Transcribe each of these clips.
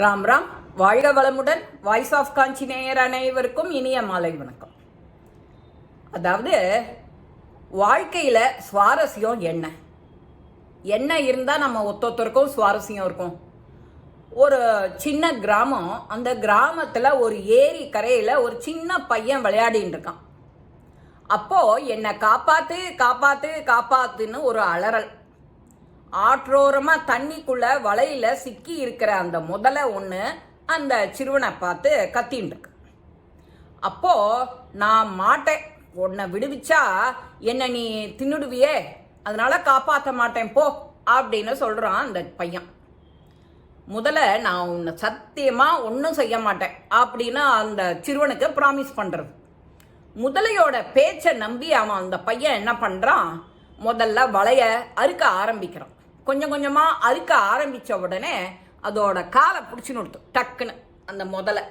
ராம் ராம். வாழ்க வளமுடன் voice of காஞ்சி நேயர் அனைவருக்கும் இனிய மாலை வணக்கம். அதாவது வாழ்க்கையில் சுவாரஸ்யம் என்ன? என்ன இருந்தால் நம்ம ஒத்தொத்தருக்கும் சுவாரஸ்யம் இருக்கும். ஒரு சின்ன கிராமம் அந்த கிராமத்தில் ஒரு ஏரி கரையில் ஒரு சின்ன பையன் விளையாடின்னு இருக்கான். அப்போ என்னை காப்பாற்று காப்பாற்று காப்பாத்துன்னு ஒரு அலறல். ஆற்றோரமா தண்ணிக்குள்ள வலையில சிக்கி இருக்கிற அந்த முதலை ஒன்று அந்த சிறுவனை பார்த்து கத்தின்னு இருக்கு. அப்போ நான் மாட்டேன். உன்னை விடுவிச்சா என்ன நீ தின்னுடுவியே. அதனால காப்பாற்ற மாட்டேன். போ அப்படின்னு சொல்றான் அந்த பையன். முதல்ல நான் உன்னை சத்தியமா ஒன்றும் செய்ய மாட்டேன் அப்படின்னு அந்த சிறுவனுக்கு ப்ராமிஸ் பண்றது. முதலையோட பேச்சை நம்பி அவன் அந்த பையன் என்ன பண்றான்? முதல்ல வலைய அறுக்க ஆரம்பிக்கிறான். கொஞ்சம் கொஞ்சமாக அறுக்க ஆரம்பித்த உடனே அதோட காலை பிடிச்சி நிறுத்தும் டக்குன்னு அந்த முதலை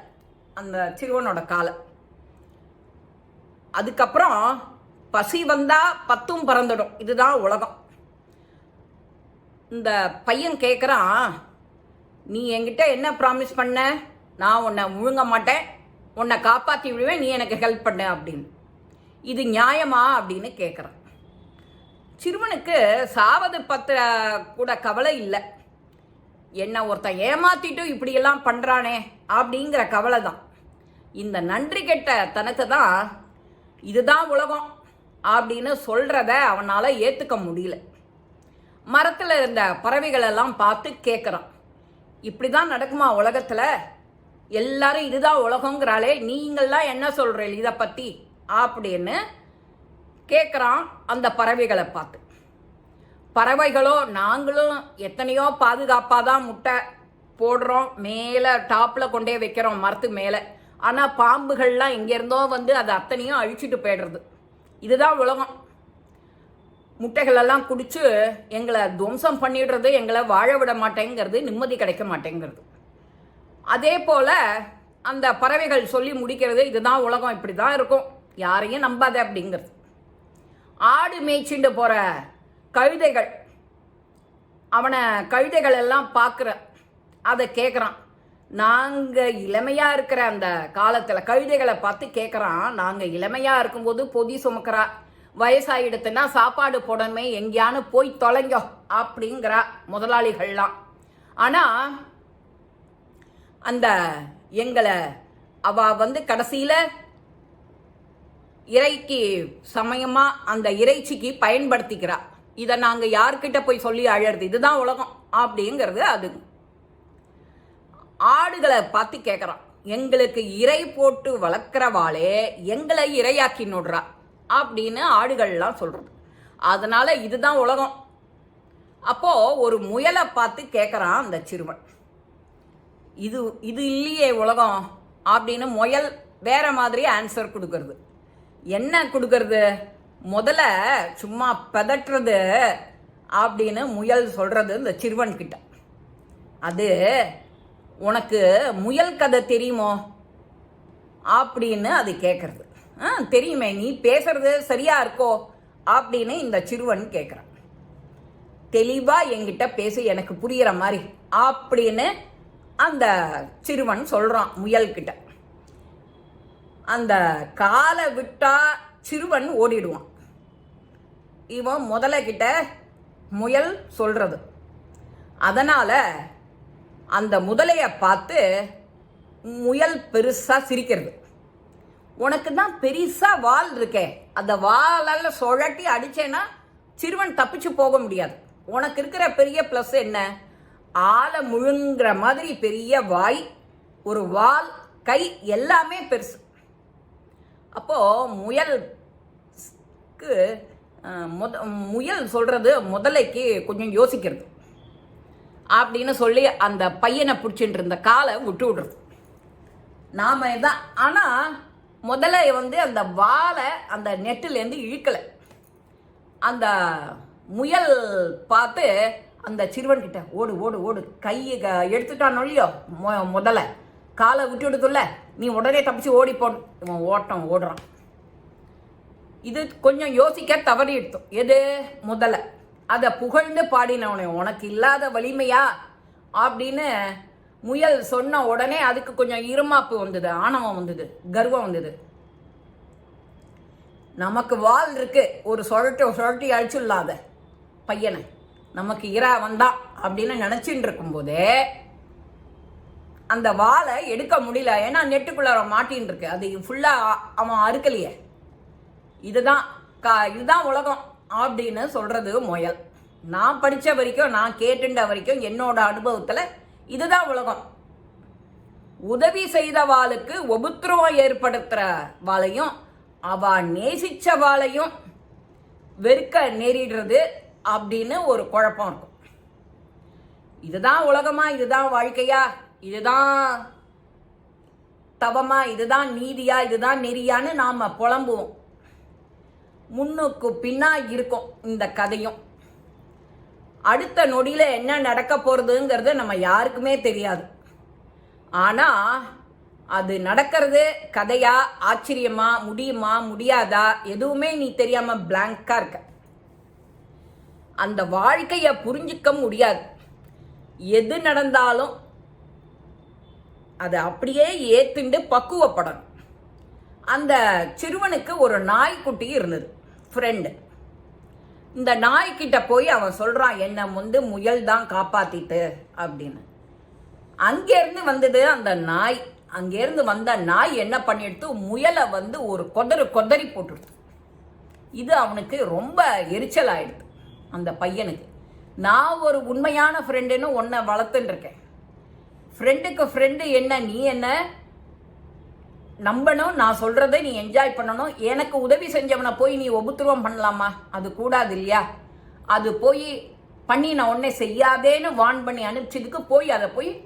அந்த சிறுவனோட காலை. அதுக்கப்புறம் பசி வந்தால் பத்தும் பறந்துடும். இதுதான் உலகம். இந்த பையன் கேட்குறான் நீ என்கிட்ட என்ன ப்ராமிஸ் பண்ண? நான் உன்னை முழுங்க மாட்டேன். உன்னை காப்பாற்றி விடுவேன். நீ எனக்கு ஹெல்ப் பண்ண அப்படின்னு. இது நியாயமா அப்படின்னு கேட்குறான் சிறுவனுக்கு சாவது பத்திர கூட கவலை இல்லை. என்ன ஒருத்தன் ஏமாத்திட்டு இப்படியெல்லாம் பண்ணுறானே அப்படிங்கிற கவலை தான் இந்த நன்றி கெட்ட தனத்தை தான் இதுதான் உலகம் அப்படின்னு சொல்கிறத அவனால் ஏற்றுக்க முடியல. மரத்தில் இருந்த பறவைகளெல்லாம் பார்த்து கேட்குறான் இப்படி தான் நடக்குமா உலகத்தில்? எல்லாரும் இதுதான் உலகங்கிறாளே நீங்கள்லாம் என்ன சொல்கிறீங்க இதை பற்றி அப்படின்னு கேட்குறான் அந்த பறவைகளை பார்த்து. பறவைகளோ நாங்களும் எத்தனையோ பாதுகாப்பாக தான் முட்டை போடுறோம் மேலே டாப்பில் கொண்டே வைக்கிறோம் மரத்து மேலே. ஆனால் பாம்புகள்லாம் எங்கேருந்தோ வந்து அதை அத்தனையும் அழிச்சிட்டு போயிடுறது. இதுதான் உலகம். முட்டைகளெல்லாம் குடிச்சு எங்களை துவம்சம் பண்ணிடுறது எங்களை வாழ விட மாட்டேங்கிறது நிம்மதி கிடைக்க மாட்டேங்கிறது. அதே போல் அந்த பறவைகள் சொல்லி முடிக்கிறது இதுதான் உலகம் இப்படி தான் இருக்கும். யாரையும் நம்பாத அப்படிங்கிறது. ஆடு மேய்ச்சிண்டு போகிற கழுதைகள் அவனை கழுதைகள் எல்லாம் பார்க்குற அதை கேட்குறான் நாங்கள் இளமையாக இருக்கிற அந்த காலத்தில் கழுதைகளை பார்த்து கேட்குறான் நாங்கள் இளமையாக இருக்கும்போது பொதி சுமக்கிறா வயசாகிடுத்துன்னா சாப்பாடு போடணுமே எங்கேயானு போய் தொலைங்கோ அப்படிங்கிறா முதலாளிகள்லாம். ஆனால் அந்த எங்களை அவ வந்து கடைசியில் இறைக்கு சமயமாக அந்த இறைச்சிக்கு பயன்படுத்திக்கிறா. இதை நாங்கள் யார்கிட்ட போய் சொல்லி அழறது? இதுதான் உலகம் அப்படிங்கிறது அது. ஆடுகளை பார்த்து கேட்குறான் எங்களுக்கு இறை போட்டு வளர்க்குறவாளே எங்களை இரையாக்கி நோடுறா அப்படின்னு ஆடுகள்லாம் சொல்கிறது அதனால் இதுதான் உலகம். அப்போது ஒரு முயலை பார்த்து கேட்குறான் அந்த சிறுவன். இது இது இல்லையே உலகம் அப்படின்னு முயல் வேற மாதிரி ஆன்சர் கொடுக்கறது. என்ன கொடுக்கறது? முதல்ல சும்மா பதட்டுறது அப்படின்னு முயல் சொல்கிறது இந்த சிறுவன் கிட்ட. அது உனக்கு முயல் கதை தெரியுமோ? அப்படின்னு அது கேட்குறது ஆ தெரியுமே நீ பேசுறது சரியா இருக்கோ? அப்படின்னு இந்த சிறுவன் கேட்குறான் தெளிவாக என்கிட்ட பேசி எனக்கு புரிகிற மாதிரி. அப்படின்னு அந்த சிறுவன் சொல்கிறான் முயல்கிட்ட அந்த காலை விட்டா சிறுவன் ஓடிடுவான். இவன் முதல்ல கிட்ட முயல் சொல்றது. அதனால அந்த முதலைய பார்த்து முயல் பெருசா சிரிக்கிறது. உனக்கு தான் பெருசாக வால் இருக்கே. அந்த வாலால் சுழட்டி அடிச்சேன்னா சிறுவன் தப்பிச்சு போக முடியாது. உனக்கு இருக்கிற பெரிய ப்ளஸ் என்ன? ஆளை முழுங்குற மாதிரி பெரிய வாய் ஒரு வால் கை எல்லாமே பெருசு. அப்போது முயலுக்கு முத முயல் சொல்கிறது முதலைக்கு கொஞ்சம் யோசிக்கிறது. அப்படின்னு சொல்லி அந்த பையனை பிடிச்சிட்டு இருந்த காலை விட்டு விடுறது. நாம தான் ஆனால் முதல்ல வந்து அந்த வாழை அந்த நெட்டிலேருந்து இழுக்கலை. அந்த முயல் பார்த்து அந்த சிறுவன் கிட்ட ஓடு ஓடு ஓடு. கையை க- எடுத்துட்டானோ இல்லையோ மொ- முதல்ல காலை விட்டு விடுதுல்ல. நீ உடனே தப்பிச்சு ஓடி இவன் ஓட்டம் ஓடுறான். இது கொஞ்சம் யோசிக்க தவறிடுத்தோம் எது? முதல்ல அதை புகழ்ந்து பாடினவனே உனக்கு இல்லாத வலிமையா? அப்படின்னு முயல் சொன்ன உடனே அதுக்கு கொஞ்சம் இருமாப்பு வந்தது ஆணவம் வந்தது கர்வம் வந்தது. நமக்கு வால் இருக்கு. ஒரு சொரட்டி சொரட்டி அழிச்சுள்ளாத பையனை. நமக்கு இரா வந்தா அப்படின்னு நினச்சின்னு இருக்கும்போதே அந்த வாளை எடுக்க முடியல. ஏன்னா நெட்டுக்குள்ள மாட்டின்னு இருக்கு அது ஃபுல்லா அவன் அறுக்கலையே. இதுதான் கா இதுதான் உலகம் அப்படின்னு சொல்றது முயல். நான் படித்த வரைக்கும் நான் கேட்டுண்ட வரைக்கும் என்னோட அனுபவத்தில் இதுதான் உலகம். உதவி செய்த வாளுக்கு உபத்திரவம் ஏற்படுத்துகிற வாளையும் அவ நேசிச்ச வாழையும் வெறுக்க நேரிடுறது அப்படின்னு ஒரு குழப்பம் இருக்கும். இதுதான் உலகமா? இதுதான் வாழ்க்கையா? இதுதான் தவமா இதுதான் நீதியா இதுதான் நெறியான்னு நாம் புலம்புவோம். முன்னுக்கு பின்னா இருக்கும் இந்த கதையும். அடுத்த நொடியில் என்ன நடக்க போகிறதுங்கிறது நம்ம யாருக்குமே தெரியாது. ஆனால் அது நடக்கிறது கதையா ஆச்சரியமா முடியுமா முடியாதா எதுவுமே நீ தெரியாமல் பிளாங்காக இருக்க. அந்த வாழ்க்கையை புரிஞ்சிக்க முடியாது. எது நடந்தாலும் அதை அப்படியே ஏத்துண்டு பக்குவப்படணும். அந்த சிறுவனுக்கு ஒரு நாய்க்குட்டி இருந்தது ஃப்ரெண்டு இந்த நாய்க்கிட்ட போய் அவன் சொல்கிறான் என்னை வந்து முயல் தான் காப்பாற்றிட்டு அப்படின்னு. அங்கேருந்து வந்தது அந்த நாய். அங்கேருந்து வந்த நாய் என்ன பண்ணிடுத்து முயலை வந்து ஒரு கொதறு கொதறி போட்டுடுது இது அவனுக்கு ரொம்ப எரிச்சல் ஆயிடுது அந்த பையனுக்கு. நான் ஒரு உண்மையான ஃப்ரெண்டுன்னு ஒன்றை வளர்த்துன்னு இருக்கேன். ஃப்ரெண்டுக்கு ஃப்ரெண்டு என்ன நீ என்ன? நம்பணும் நான் சொல்கிறத நீ என்ஜாய் பண்ணணும். எனக்கு உதவி செஞ்சவனை போய் நீ உபத்திரவம் பண்ணலாமா? அது கூடாது இல்லையா? அது போய் பண்ணி நான் உடனே செய்யாதேன்னு வான் பண்ணி அனுப்பிச்சதுக்கு போய் அதை போய்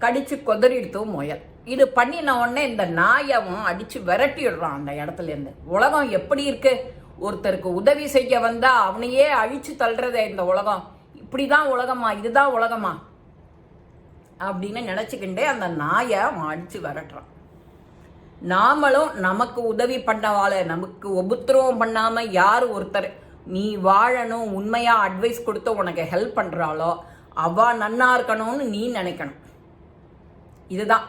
கடிச்சு கொதறிடுத்தவும் முயல். இது பண்ணின உடனே இந்த நாயவும் அடிச்சு விரட்டிடுறான் அந்த இடத்துல இருந்து உலகம் எப்படி இருக்கு? ஒருத்தருக்கு உதவி செய்ய வந்தா அவனையே அழிச்சு தள்ளுறதே இந்த உலகம். இப்படிதான் உலகமா? இதுதான் உலகமா? அப்படின்னு நினச்சிக்கிண்டே அந்த நாயை அடித்து விரட்டுறான். நாமளும் நமக்கு உதவி பண்ணவாள நமக்கு உபத்திரவம் பண்ணாமல் யார் ஒருத்தர் நீ வாழணும் உண்மையாக அட்வைஸ் கொடுத்து உனக்கு ஹெல்ப் பண்ணுறாளோ அவள் நன்னா இருக்கணும்னு நீ நினைக்கணும். இதுதான்.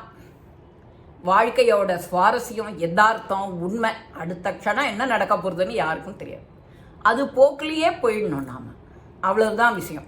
வாழ்க்கையோட சுவாரஸ்யம் எதார்த்தம் உண்மை. அடுத்த க்ஷணம் என்ன நடக்க போகிறதுன்னு யாருக்கும் தெரியாது. அது போக்கிலேயே போயிடணும் நாம். அவ்வளவுதான் விஷயம்.